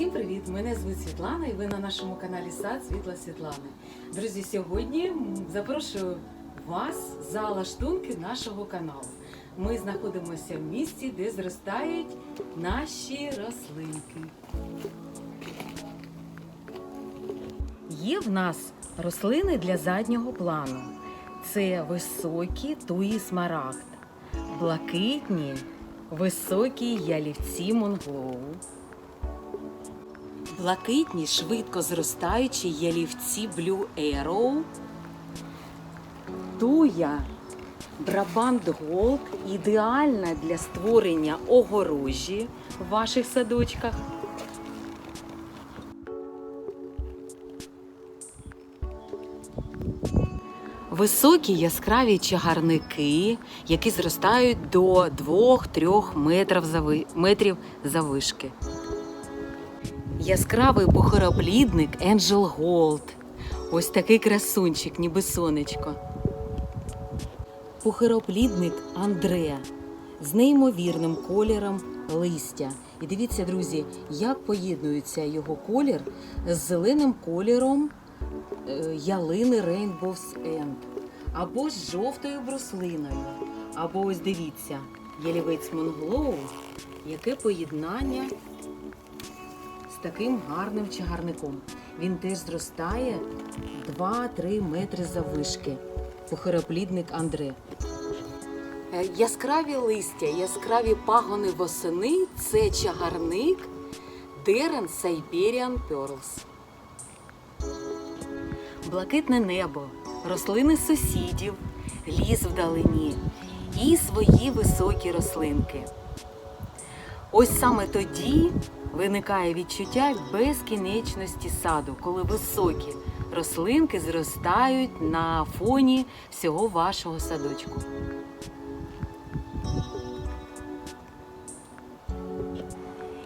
Всім привіт! Мене звуть Світлана і ви на нашому каналі Сад Світла Світлани. Друзі, сьогодні запрошую вас за лаштунки нашого каналу. Ми знаходимося в місці, де зростають наші рослинки. Є в нас рослини для заднього плану. Це високі туї смарагд, блакитні, високі ялівці монглоу, блакитні швидко зростаючі ялівці Blue Arrow, туя Брабант Голд ідеальна для створення огорожі в ваших садочках. Високі яскраві чагарники, які зростають до 2-3 метрів завишки. Яскравий похороплідник Angel Gold. Ось такий красунчик, ніби сонечко. Похороплідник Андре з неймовірним кольором листя. І дивіться, друзі, як поєднується його колір з зеленим кольором е, ялини Rainbow's End, або з жовтою бруслиною, або ось дивіться, ялівець Монглоу, яке поєднання таким гарним чагарником. Він теж зростає 2-3 метри заввишки. Похороплідник Андре. Е, Яскраві листя, яскраві пагони восени це чагарник Дерен Siberian Pearls. Блакитне небо, рослини сусідів, ліс вдалині і свої високі рослинки. Ось саме тоді виникає відчуття безкінечності саду, коли високі рослинки зростають на фоні всього вашого садочку.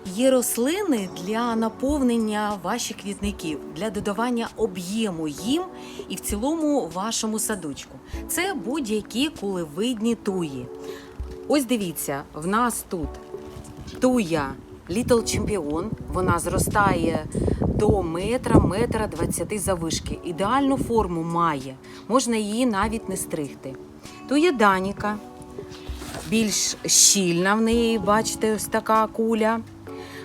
Є рослини для наповнення ваших квітників, для додавання об'єму їм і в цілому вашому садочку. Це будь-які кулевидні туї. Ось дивіться, в нас тут туя літл чемпіон. Вона зростає до метра, метра двадцяти завишки. Ідеальну форму має. Можна її навіть не стригти. Туя Даніка. Більш щільна в неї, бачите, ось така куля.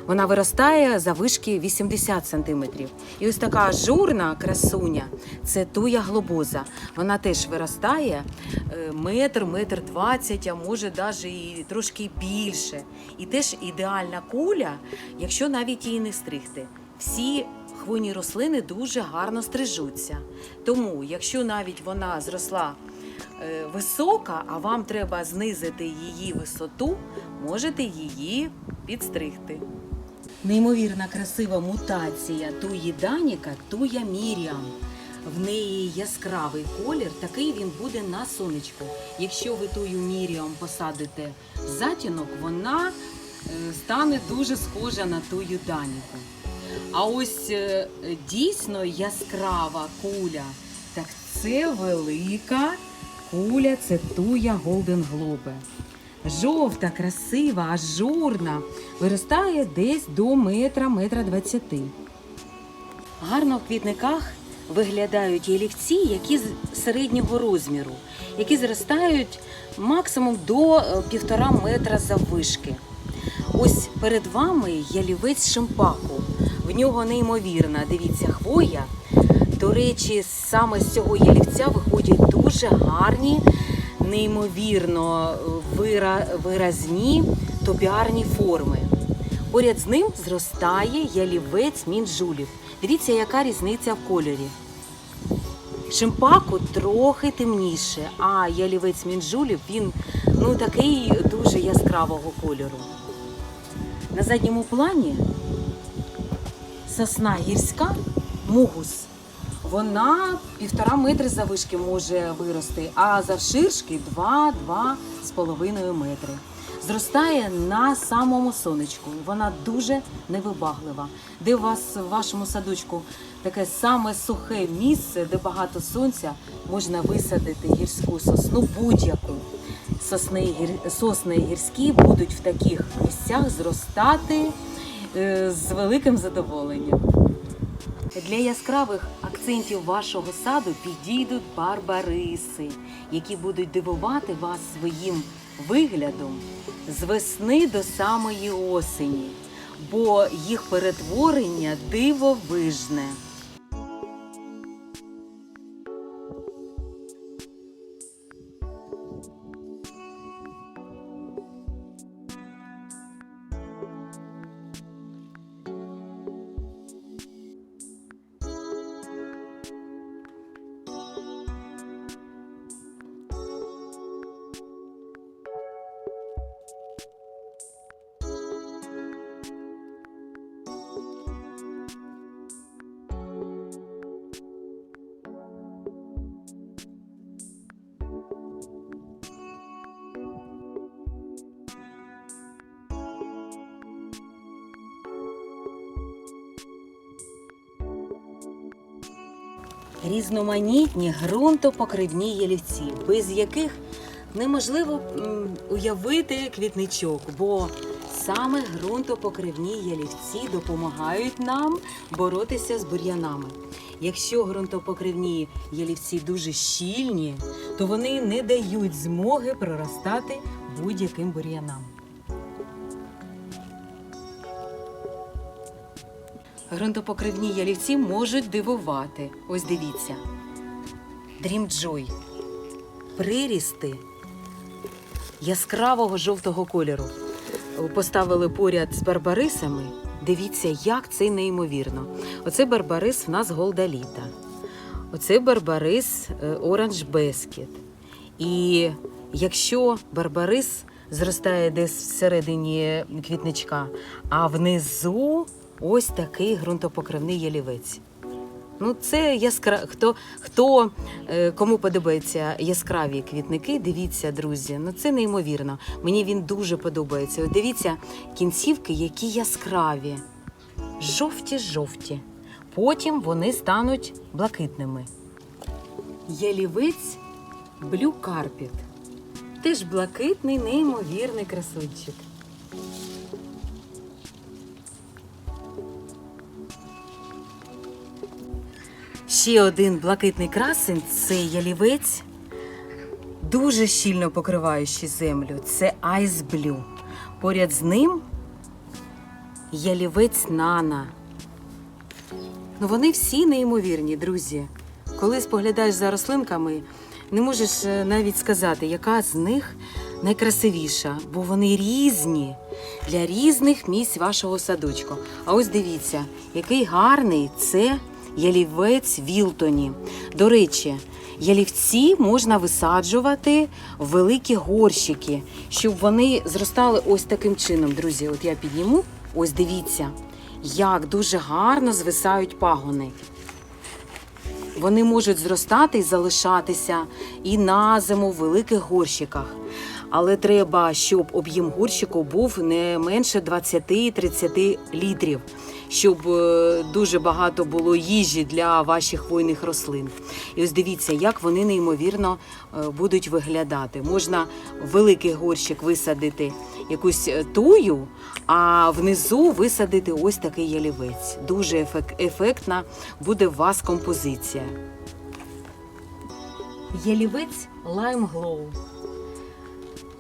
Вона виростає за вишки 80 см. І ось така ажурна красуня це туя глобоза. Вона теж виростає е, метр, метр двадцять, а може навіть і трошки більше. І теж ідеальна куля, якщо навіть її не стригти. Всі хвойні рослини дуже гарно стрижуться. Тому, якщо навіть вона зросла е, висока, а вам треба знизити її висоту, можете її підстригти. Неймовірна красива мутація туї Даніка, туя Міріам. В неї яскравий колір, такий він буде на сонечку. Якщо ви тую Міріам посадите в затінок, вона е, стане дуже схожа на тую Даніку. А ось е, дійсно яскрава куля, так це велика куля, це туя Голден Глобе. Жовта, красива, ажурна, виростає десь до метра, метра двадцяти. Гарно в квітниках виглядають ялівці, які з середнього розміру, які зростають максимум до е, півтора метра заввишки. Ось перед вами ялівець шимпаку. В нього неймовірна, дивіться, хвоя. До речі, саме з цього ялівця виходять дуже гарні, неймовірно вира- виразні тобіарні форми. Поряд з ним зростає ялівець мінджулів. Дивіться, яка різниця в кольорі. Шимпаку трохи темніше, а ялівець мінджулів він ну такий дуже яскравого кольору. На задньому плані сосна гірська мугус. Вона півтора метри завишки може вирости, а завширшки 2-2 з половиною метри. Зростає на самому сонечку. Вона дуже невибаглива. Де у вас в вашому садочку таке саме сухе місце, де багато сонця, можна висадити гірську сосну будь-яку. Сосни, гір- сосни гірські будуть в таких місцях зростати е, з великим задоволенням. Для яскравих акцентів вашого саду підійдуть барбариси, які будуть дивувати вас своїм виглядом з весни до самої осені, бо їх перетворення дивовижне. Різноманітні ґрунтопокривні ялівці, без яких неможливо уявити квітничок, бо саме ґрунтопокривні ялівці допомагають нам боротися з бур'янами. Якщо ґрунтопокривні ялівці дуже щільні, то вони не дають змоги проростати будь-яким бур'янам. Грунтопокривні ялівці можуть дивувати. Ось дивіться. Дрімджой. Прирісти яскравого жовтого кольору. Поставили поряд з барбарисами. Дивіться, як це неймовірно. Оце барбарис в нас голдаліта. Оце барбарис е, Оранж Бескет. І якщо барбарис зростає десь всередині квітничка, а внизу ось такий ґрунтопокривний ялівець. Ну, це яскра... хто, хто е, кому подобаються яскраві квітники, дивіться, друзі. Ну це неймовірно. Мені він дуже подобається. От дивіться кінцівки, які яскраві, жовті-жовті. Потім вони стануть блакитними. Ялівець Carpet. Теж блакитний, неймовірний красунчик. Ще один блакитний красень це ялівець, дуже щільно покриваючий землю. Це Ice Blue. Поряд з ним ялівець Нана. Ну, вони всі неймовірні, друзі. Коли споглядаєш за рослинками, не можеш е, навіть сказати, яка з них найкрасивіша, бо вони різні для різних місць вашого садочку. А ось дивіться, який гарний це ялівець Вілтоні. До речі, ялівці можна висаджувати в великі горщики, щоб вони зростали ось таким чином. Друзі, от я підніму, ось дивіться, як дуже гарно звисають пагони. Вони можуть зростати і залишатися і на зиму в великих горщиках. Але треба, щоб об'єм горщику був не менше 20-30 літрів, щоб е, дуже багато було їжі для ваших хвойних рослин. І ось дивіться, як вони неймовірно е, будуть виглядати. Можна великий горщик висадити якусь е, тую, а внизу висадити ось такий ялівець. Дуже ефектна буде у вас композиція. Ялівець Lime Glow.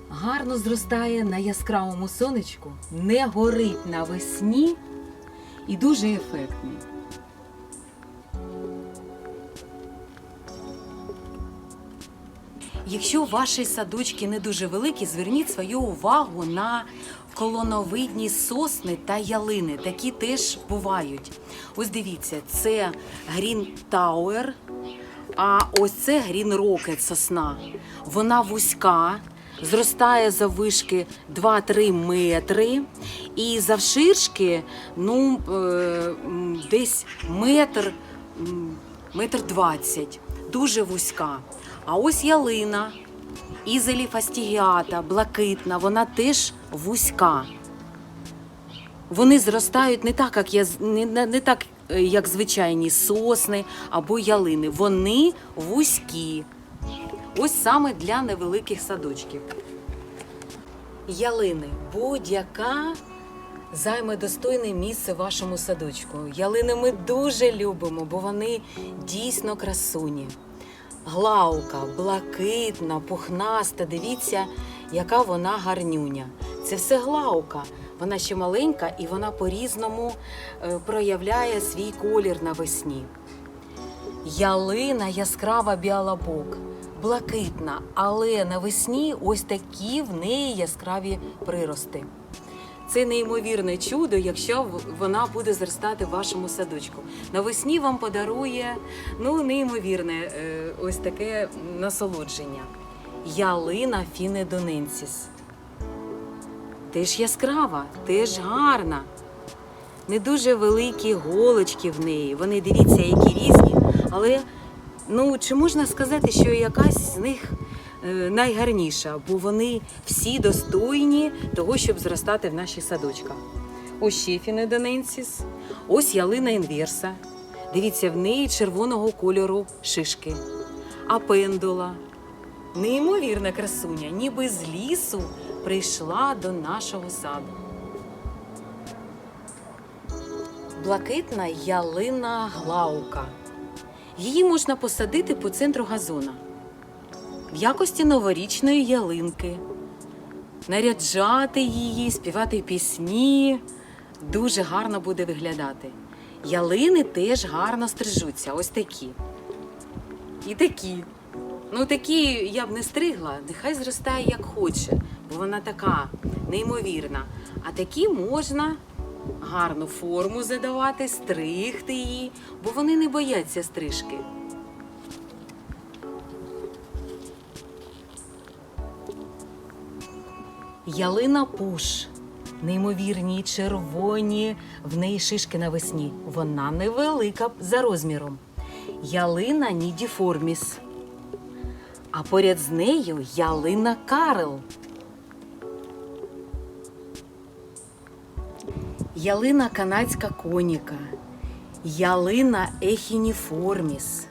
Гарно зростає на яскравому сонечку, не горить навесні і дуже ефектний. Якщо ваші садочки не дуже великі, зверніть свою увагу на колоновидні сосни та ялини. Такі теж бувають. Ось дивіться, це Green Tower, а ось це Green Rocket сосна. Вона вузька, зростає заввишки 2-3 метри, і завширшки ну, е, десь метр, метр двадцять. Дуже вузька. А ось ялина, ізелі фастігіата, блакитна, вона теж вузька. Вони зростають не так, як я не, не, так, е, як звичайні сосни або ялини. Вони вузькі. Ось саме для невеликих садочків. Ялини будь-яка займе достойне місце вашому садочку. Ялини ми дуже любимо, бо вони дійсно красуні. Глаука, блакитна, пухнаста. Дивіться, яка вона гарнюня. Це все глаука. Вона ще маленька і вона по-різному е, проявляє свій колір навесні. Ялина яскрава біалабок, блакитна, але навесні ось такі в неї яскраві прирости. Це неймовірне чудо, якщо вона буде зростати в вашому садочку. Навесні вам подарує ну, неймовірне е, ось таке насолодження. Ялина фінедоненсіс. Теж яскрава, теж гарна. Не дуже великі голочки в неї. Вони дивіться, які різні. Але ну, чи можна сказати, що якась з них е, найгарніша, бо вони всі достойні того, щоб зростати в наших садочках. Ось ще фінедоненсіс, ось ялина інверса. Дивіться, в неї червоного кольору шишки. Апендула. Неймовірна красуня, ніби з лісу прийшла до нашого саду. Блакитна ялина глаука. Її можна посадити по центру газона в якості новорічної ялинки, наряджати її, співати пісні. Дуже гарно буде виглядати. Ялини теж гарно стрижуться, ось такі. І такі. Ну, такі я б не стригла, нехай зростає як хоче, бо вона така неймовірна. А такі можна гарну форму задавати, стригти її, бо вони не бояться стрижки. Ялина пуш. Неймовірні червоні в неї шишки навесні. Вона невелика за розміром. Ялина нідіформіс. А поряд з нею ялина Карел. Ялина канадська коніка, ялина ехініформіс,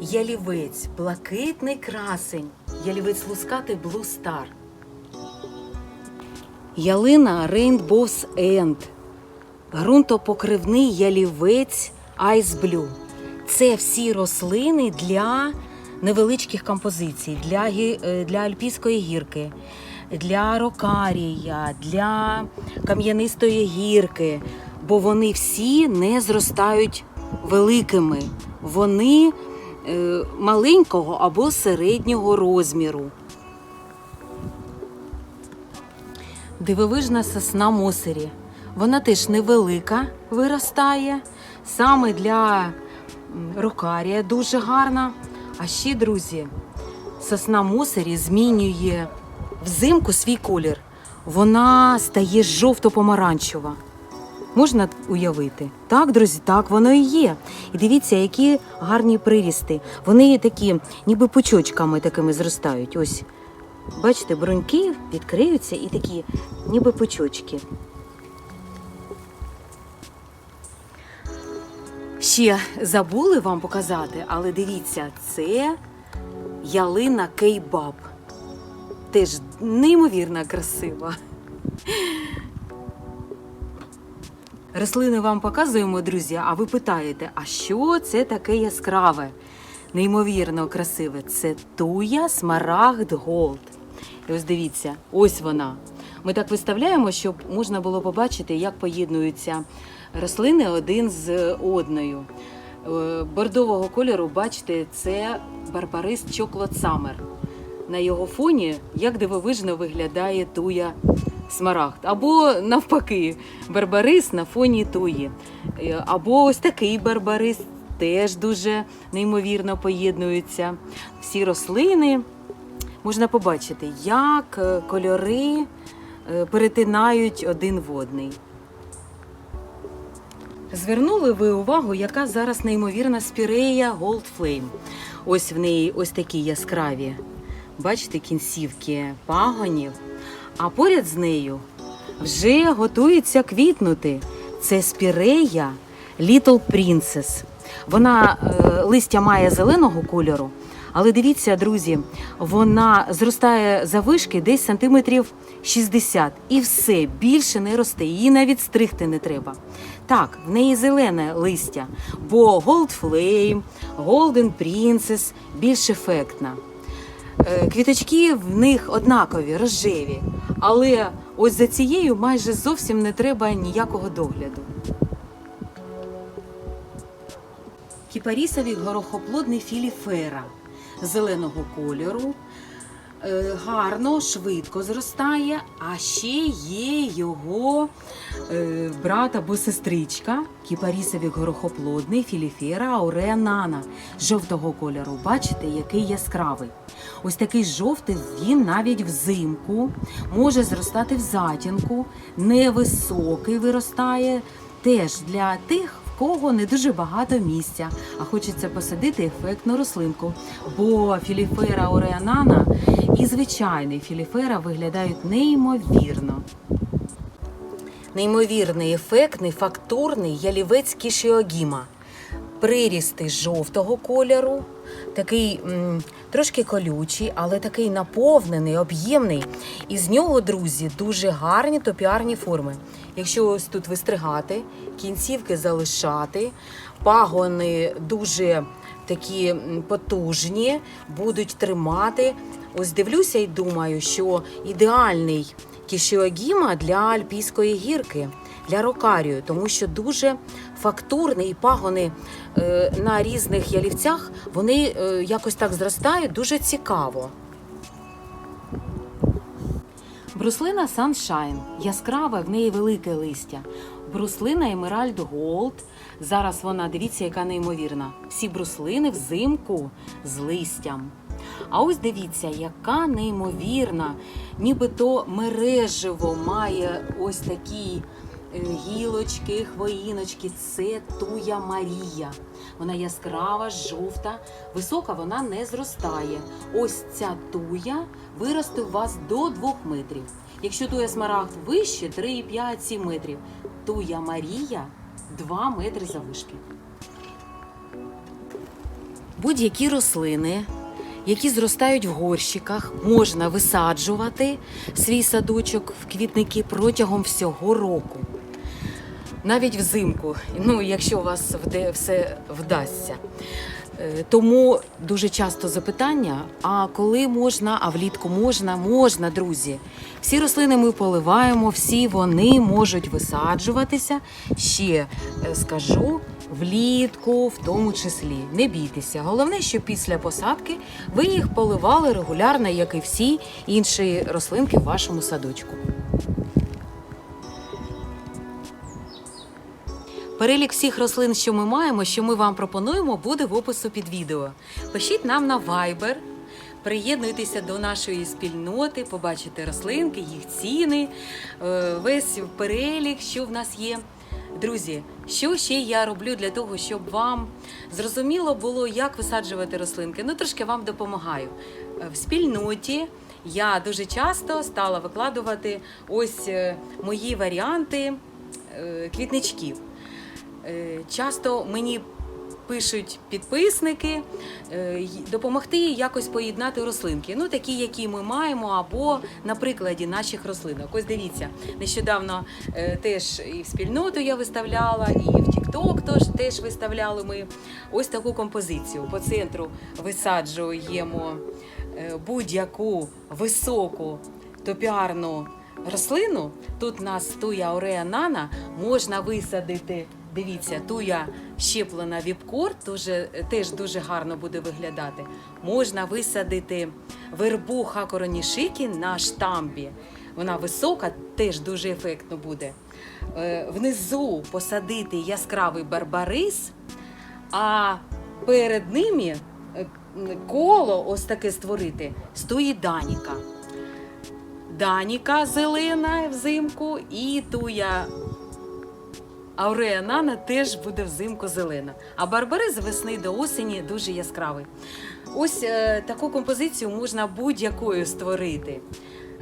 ялівець, блакитний красень, ялівець лускатий Star. Ялина Rainbow's End, ґрунтопокривний ялівець Blue. Це всі рослини для невеличких композицій, для, е, для альпійської гірки, для рокарія, для кам'янистої гірки, бо вони всі не зростають великими. Вони е, маленького або середнього розміру. Дивовижна сосна Мосері. Вона теж невелика виростає, саме для рокарія дуже гарна. А ще, друзі, сосна Мосері змінює взимку свій колір. Вона стає жовто-помаранчева. Можна уявити? Так, друзі, так воно і є. І дивіться, які гарні прирісти. Вони такі, ніби пучочками такими зростають. Ось Бачите, бруньки відкриються і такі, ніби пучочки. Ще забули вам показати, але дивіться, це ялина кейбаб. Теж неймовірно красива. Рослини вам показуємо, друзі, а ви питаєте, а що це таке яскраве? Неймовірно красиве. Це туя смарагд голд. І ось дивіться, ось вона. Ми так виставляємо, щоб можна було побачити, як поєднуються рослини один з одною. Е, Бордового кольору, бачите, це барбарис Chocolate Summer. На його фоні як дивовижно виглядає туя смарагд. Або навпаки, барбарис на фоні туї. Е, Або ось такий барбарис теж дуже неймовірно поєднуються. Всі рослини можна побачити, як е, кольори е, перетинають один в одний. Звернули ви увагу, яка зараз неймовірна спірея Gold Flame. Ось в неї ось такі яскраві. Бачите, кінцівки пагонів. А поряд з нею вже готується квітнути. Це спірея Little Princess. Вона е, листя має зеленого кольору, Але дивіться, друзі, вона зростає завишки десь сантиметрів 60 і все більше не росте. Її навіть стригти не треба. Так, в неї зелене листя, бо Gold Flame, Golden Princess більш ефектна. Е, Квіточки в них однакові, рожеві, але ось за цією майже зовсім не треба ніякого догляду. Кіпарісові горохоплодний філіфера зеленого кольору. Е, Гарно, швидко зростає, а ще є його е, брат або сестричка, кіпарісовий горохоплодний філіфера ауреа нана жовтого кольору. Бачите, який яскравий. Ось такий жовтий він навіть взимку може зростати в затінку, невисокий виростає теж для тих, в кого не дуже багато місця, а хочеться посадити ефектну рослинку. Бо філіфера ореанана і звичайний філіфера виглядають неймовірно. Неймовірний, ефектний, фактурний ялівець кішіогіма. Прирісти жовтого кольору, такий м, трошки колючий, але такий наповнений, об'ємний. І з нього, друзі, дуже гарні топіарні форми. Якщо ось тут вистригати, кінцівки залишати, пагони дуже такі потужні, будуть тримати. Ось дивлюся і думаю, що ідеальний кішіогіма для альпійської гірки, для рокарію, тому що дуже фактурний і пагони е, на різних ялівцях вони е, якось так зростають дуже цікаво. Бруслина Sunshine яскрава, в неї велике листя. Бруслина Emerald Gold. Зараз вона, дивіться, яка неймовірна. Всі бруслини взимку з листям. А ось дивіться, яка неймовірна, нібито мережево має ось такі е, гілочки, хвоїночки. Це туя Марія. Вона яскрава, жовта, висока вона не зростає. Ось ця туя виросте у вас до 2 метрів. Якщо туя смарагд вище 3, 5, 7 метрів. Туя Марія 2 метри завишки. Будь-які рослини, які зростають в горщиках, можна висаджувати свій садочок в квітники протягом всього року. Навіть взимку, ну якщо у вас все вдасться. Е, Тому дуже часто запитання: а коли можна, а влітку можна? Можна, друзі. Всі рослини ми поливаємо, всі вони можуть висаджуватися. Ще е, скажу влітку, в тому числі. Не бійтеся. Головне, що після посадки ви їх поливали регулярно, як і всі інші рослинки в вашому садочку. Перелік всіх рослин, що ми маємо, що ми вам пропонуємо, буде в опису під відео. Пишіть нам на Viber, приєднуйтеся до нашої спільноти, побачите рослинки, їх ціни, е, весь перелік, що в нас є. Друзі, що ще я роблю для того, щоб вам зрозуміло було, як висаджувати рослинки? Ну, трошки вам допомагаю. Е, В спільноті я дуже часто стала викладувати ось е, мої варіанти квітничків. Е, Часто мені пишуть підписники е, допомогти якось поєднати рослинки. Ну, такі, які ми маємо, або на прикладі наших рослинок. Ось дивіться, нещодавно е, теж і в спільноту я виставляла, і в TikTok теж, виставляли ми ось таку композицію. По центру висаджуємо будь-яку високу топіарну рослину. Тут у нас туя ореа нана, можна висадити. Дивіться, туя щеплена віпкор, дуже, теж дуже гарно буде виглядати. Можна висадити вербу хакоронішики на штамбі. Вона висока, теж дуже ефектно буде. Е, Внизу посадити яскравий барбарис, а перед ними е, коло ось таке створити стоїть даніка. Даніка зелена взимку і туя Аурея теж буде взимку зелена. А барбари з весни до осені дуже яскравий. Ось е, таку композицію можна будь-якою створити.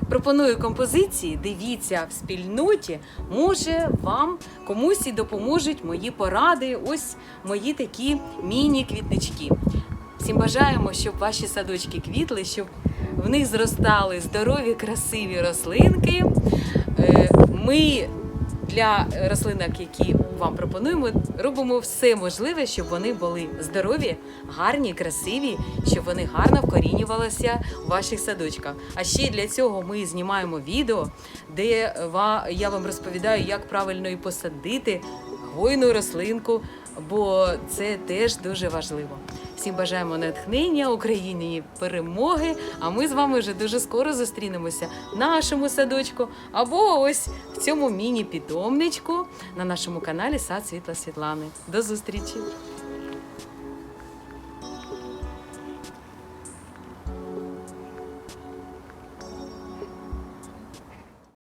Пропоную композиції, дивіться в спільноті, може вам комусь і допоможуть мої поради, ось мої такі міні-квітнички. Всім бажаємо, щоб ваші садочки квітли, щоб в них зростали здорові, красиві рослинки. Е, Ми для рослинок, які вам пропонуємо, робимо все можливе, щоб вони були здорові, гарні, красиві, щоб вони гарно вкорінювалися в ваших садочках. А ще для цього ми знімаємо відео, де я вам розповідаю, як правильно і посадити гойну рослинку, бо це теж дуже важливо. Всім бажаємо натхнення Україні перемоги. А ми з вами вже дуже скоро зустрінемося в нашому садочку або ось в цьому міні-підомничку на нашому каналі Сад Світла Світлани. До зустрічі!